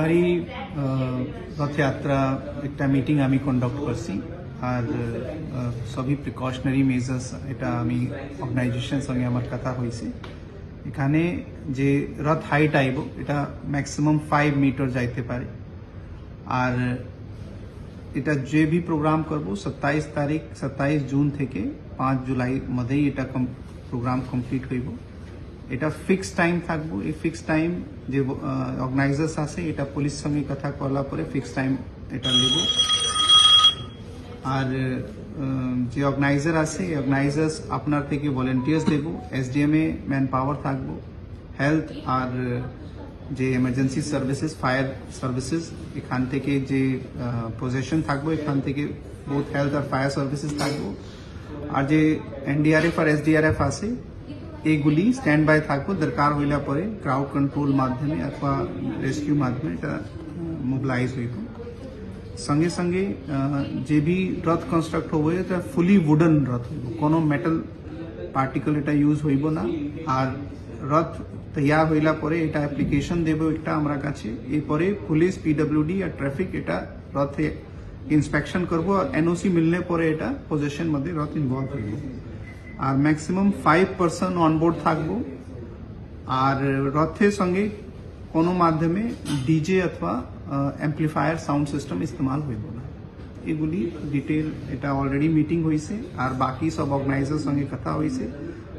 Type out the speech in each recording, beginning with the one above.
বাড়ি রথযাত্রা একটা মিটিং আমি কন্ডাক্ট করছি। আর সবই প্রিকশনারি মেজার্স এটা আমি অর্গানাইজেশন সঙ্গে আমার কথা হয়েছে। এখানে যে রথ হাইট আইব, এটা ম্যাক্সিমাম ফাইভ মিটার যাইতে পারে। আর এটা যে ভি প্রোগ্রাম করব সত্তাইশ তারিখ সত্তাইশ জুন থেকে পাঁচ জুলাই মধ্যেই এটা প্রোগ্রাম কমপ্লিট হইব। এটা ফিক্স টাইম থাকব। এই ফিক্স টাইম যে অর্গানাইজার্স আছে, এটা পুলিশ সঙ্গে কথা করার পরে ফিক্স টাইম এটা নেব। আর যে অর্গানাইজার আছে অর্গানাইজার্স আপনার থেকে ভলেন্টিয়ার্স দেব। এসডিএম এ ম্যান পাওয়ার থাকব। হেলথ আর, যে এমার্জেন্সি সার্ভিসেস ফায়ার সার্ভিসেস এখান থেকে যে পজিশন থাকব, এখান থেকে বহুত হেলথ আর ফায়ার সার্ভিসেস থাকব। আর যে এনডিআরএফ আর এসডিআরএফ আছে এইগুলি স্ট্যান্ড বাই থাকব। দরকার হইলা পরে ক্রাউড কন্ট্রোল মাধ্যমে অথবা রেস্কিউ মাধ্যমে এটা মোবিলাইজ হইব। সঙ্গে সঙ্গে যে বি রথ কনস্ট্রাক্ট হব, এটা ফুলি উডেন রথ হইব। কোনো মেটাল পার্টিকল এটা ইউজ হইব না। আর রথ তৈয়ার হইলা পরে এটা অ্যাপ্লিকেশন দেব একটা আমরা কাছে। এরপরে পুলিশ পিডব্লিউডি আর ট্রাফিক এটা রথে ইন্সপেকশন করব। আর এনওসি মিললে পরে এটা পজিশন মধ্যে রথ ইনভলভ হইব। আর ম্যাক্সিমাম ফাইভ পার্সেন্ট অনবোর্ড থাকব। আর রথের সঙ্গে কোনো মাধ্যমে ডিজে অথবা অ্যাম্পলিফায়ার সাউন্ড সিস্টেম ইস্তেমাল হইব না। এগুলি ডিটেল এটা অলরেডি মিটিং হয়েছে আর বাকি সব অর্গানাইজার সঙ্গে কথা হয়েছে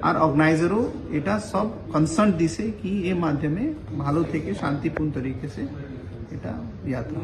আর অর্গানাইজারও এটা সব কনসার্ন দিছে কি এ মাধ্যমে ভালো থেকে শান্তিপূর্ণ তরিকে এটা যাত্রা।